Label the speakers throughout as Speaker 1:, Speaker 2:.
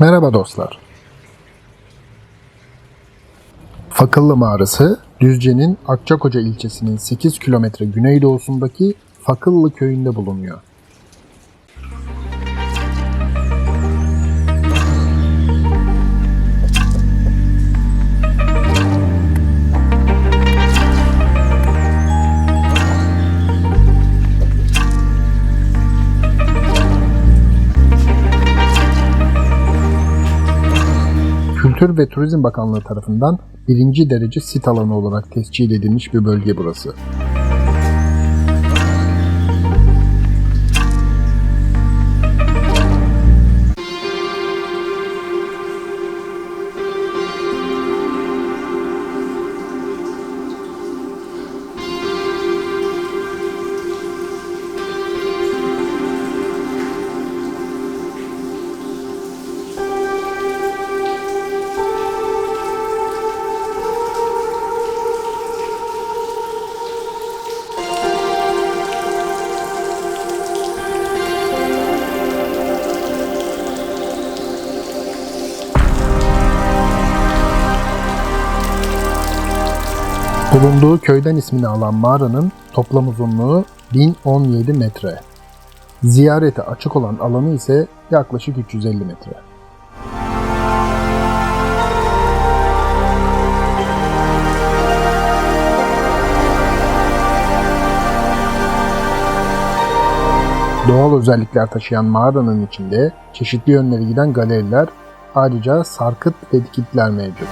Speaker 1: Merhaba dostlar. Fakıllı Mağarası, Düzce'nin Akçakoca ilçesinin 8 kilometre güneydoğusundaki Fakıllı köyünde bulunuyor. Kültür ve Turizm Bakanlığı tarafından birinci derece sit alanı olarak tescil edilmiş bir bölge burası. Bulunduğu köyden ismini alan mağaranın toplam uzunluğu 1017 metre. Ziyarete açık olan alanı ise yaklaşık 350 metre. Doğal özellikler taşıyan mağaranın içinde çeşitli yönlere giden galeriler, ayrıca sarkıt ve dikitler mevcut.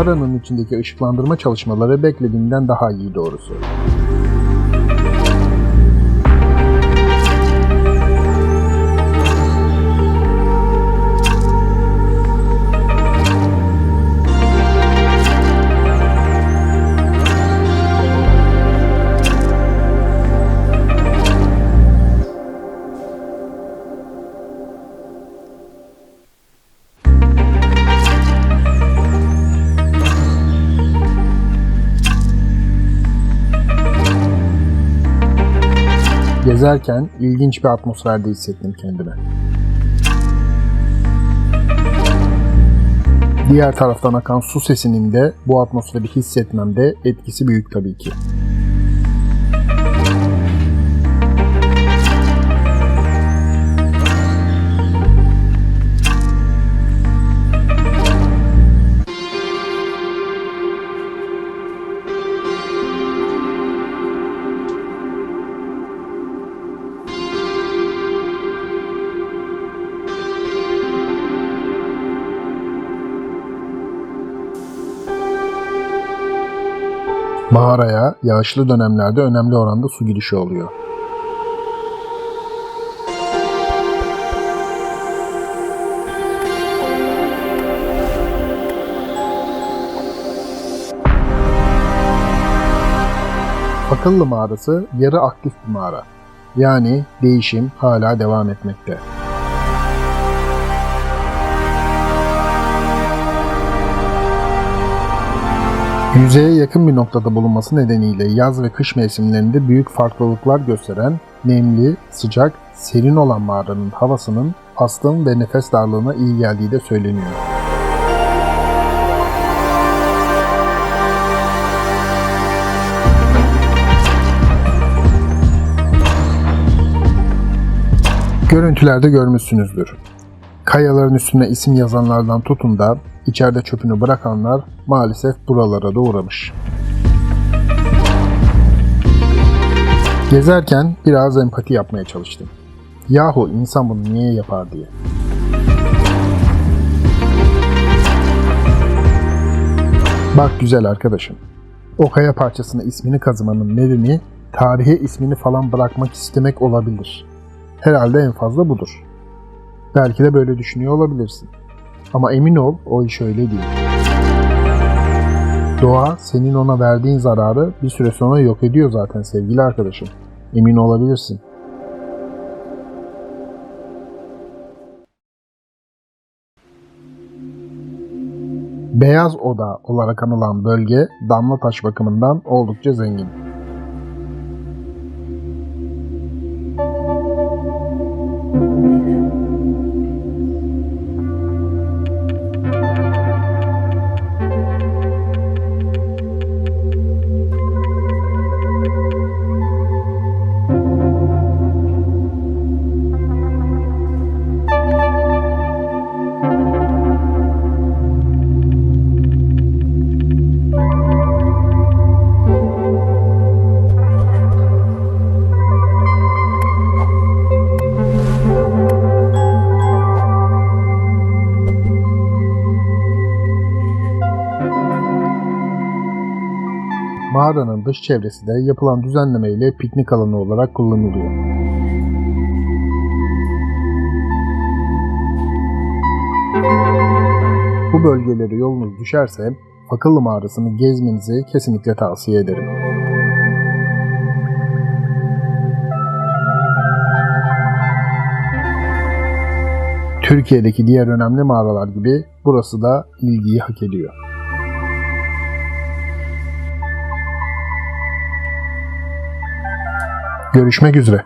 Speaker 1: Mağaranın içindeki ışıklandırma çalışmaları beklediğimden daha iyi doğrusu. Gezerken ilginç bir atmosferde hissettim kendimi. Diğer taraftan akan su sesinin de bu atmosferi hissetmemde etkisi büyük tabii ki. Mağaraya yağışlı dönemlerde önemli oranda su girişi oluyor. Fakıllı mağarası yarı aktif bir mağara. Yani değişim hala devam etmekte. Yüzeye yakın bir noktada bulunması nedeniyle yaz ve kış mevsimlerinde büyük farklılıklar gösteren nemli, sıcak, serin olan mağaranın havasının astım ve nefes darlığına iyi geldiği de söyleniyor. Görüntülerde görmüşsünüzdür. Kayaların üstüne isim yazanlardan tutun da içeride çöpünü bırakanlar maalesef buralara da uğramış. Gezerken biraz empati yapmaya çalıştım. Yahu insan bunu niye yapar diye. Bak güzel arkadaşım. O kaya parçasına ismini kazımanın nedeni tarihe ismini falan bırakmak istemek olabilir. Herhalde en fazla budur. Belki de böyle düşünüyor olabilirsin. Ama emin ol o iş öyle değil. Doğa senin ona verdiğin zararı bir süre sonra yok ediyor zaten sevgili arkadaşım. Emin olabilirsin. Beyaz Oda olarak anılan bölge damla taş bakımından oldukça zengin. Mağaranın dış çevresi de yapılan düzenleme ile piknik alanı olarak kullanılıyor. Bu bölgelere yolunuz düşerse Fakıllı Mağarası'nı gezmenizi kesinlikle tavsiye ederim. Türkiye'deki diğer önemli mağaralar gibi burası da ilgiyi hak ediyor. Görüşmek üzere.